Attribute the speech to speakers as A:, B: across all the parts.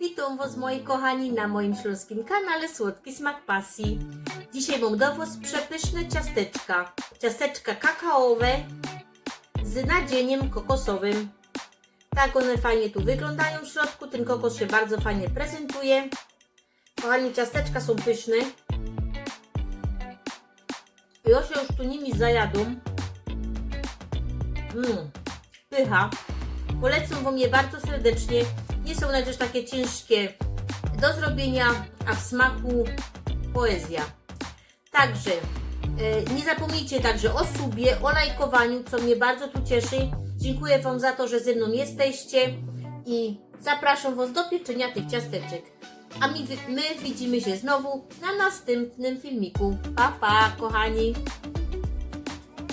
A: Witam Was moi kochani na moim śląskim kanale Słodki Smak Pasji. Dzisiaj mam do Was przepyszne ciasteczka. Ciasteczka kakaowe z nadzieniem kokosowym. Tak one fajnie tu wyglądają w środku. Ten kokos się bardzo fajnie prezentuje. Kochani, ciasteczka są pyszne. Ja się już tu nimi zajadą. Mmm, pycha. Polecam Wam je bardzo serdecznie. Nie są one też takie ciężkie do zrobienia, a w smaku poezja. Także e, nie zapomnijcie także o subie, o lajkowaniu, co mnie bardzo tu cieszy. Dziękuję Wam za to, że ze mną jesteście i zapraszam Was do pieczenia tych ciasteczek. A my, my widzimy się znowu na następnym filmiku. Pa, pa, kochani!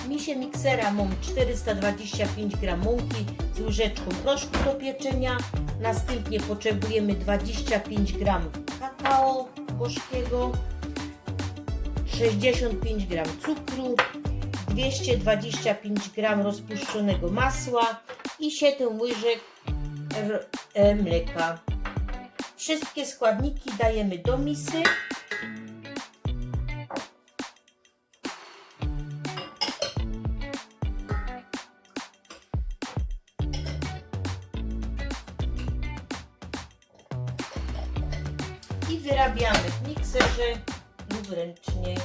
A: Misie miksera mam 425 g mąki z łyżeczką proszku do pieczenia. Następnie potrzebujemy 25 g kakao gorzkiego, 65 g cukru, 225 g rozpuszczonego masła i 7 łyżek e, mleka. Wszystkie składniki dajemy do misy. I wyrabiamy w mikserze lub ręcznie.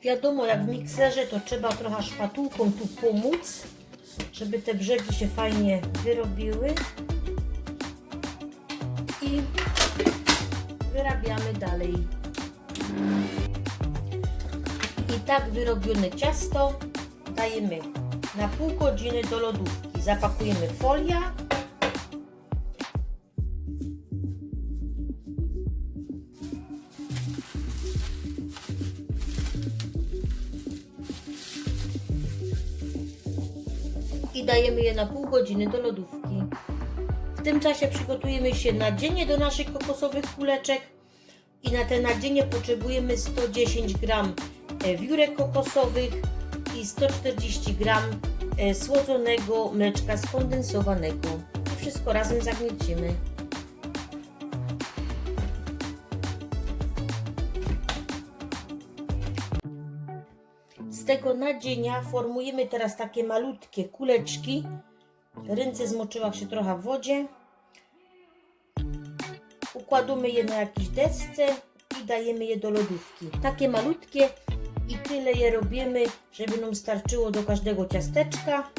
A: Wiadomo, jak w mikserze, to trzeba trochę szpatułką tu pomóc, żeby te brzegi się fajnie wyrobiły. I wyrabiamy dalej. I tak wyrobione ciasto dajemy na pół godziny do lodówki. Zapakujemy folia. I dajemy je na pół godziny do lodówki. W tym czasie przygotujemy się nadzienie do naszych kokosowych kuleczek i na te nadzienie potrzebujemy 110 g e, wiórek kokosowych i 140 g e, słodzonego mleczka skondensowanego. Wszystko razem zagniecimy. Z tego nadzienia formujemy teraz takie malutkie kuleczki. Ręce zmoczyła się trochę w wodzie. Układamy je na jakiejś desce i dajemy je do lodówki. Takie malutkie i tyle je robimy, żeby nam starczyło do każdego ciasteczka.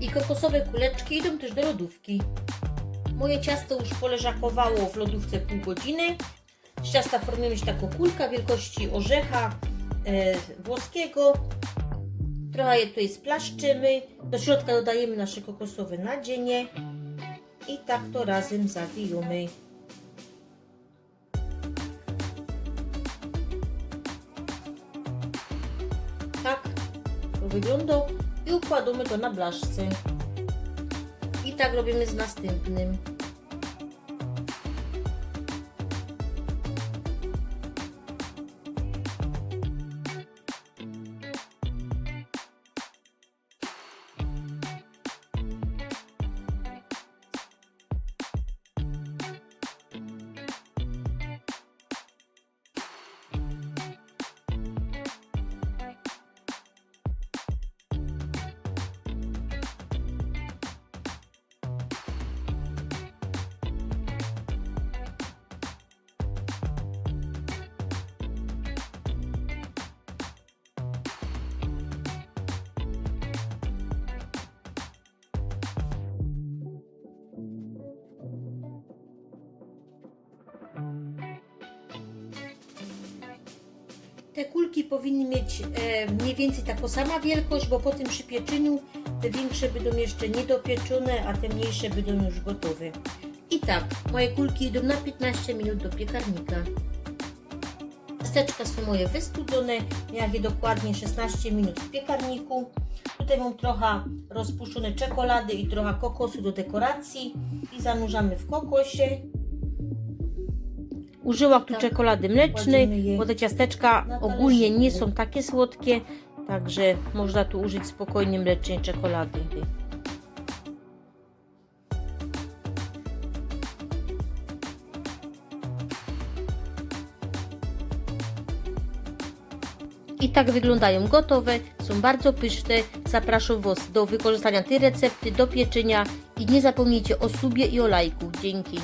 A: I kokosowe kuleczki idą też do lodówki. Moje ciasto już poleżakowało w lodówce pół godziny. Z ciasta formujemy się taką kulkę wielkości orzecha e, włoskiego. Trochę je tutaj splaszczymy. Do środka dodajemy nasze kokosowe nadzienie. I tak to razem zawijamy. Tak to wygląda. I układamy to na blaszce. I tak robimy z następnym. Te kulki powinny mieć e, mniej więcej taką samą wielkość, bo po tym przypieczeniu te większe będą jeszcze niedopieczone, a te mniejsze będą już gotowe. I tak, moje kulki idą na 15 minut do piekarnika. Ciasteczka są moje wystudzone, miałam je dokładnie 16 minut w piekarniku. Tutaj mam trochę rozpuszczone czekolady i trochę kokosu do dekoracji i zanurzamy w kokosie. Użyłam tu czekolady mlecznej, bo te ciasteczka ogólnie nie są takie słodkie, także można tu użyć spokojnie mlecznej czekolady. I tak wyglądają gotowe, są bardzo pyszne. Zapraszam Was do wykorzystania tej recepty, do pieczenia i nie zapomnijcie o subie i o lajku. Dzięki.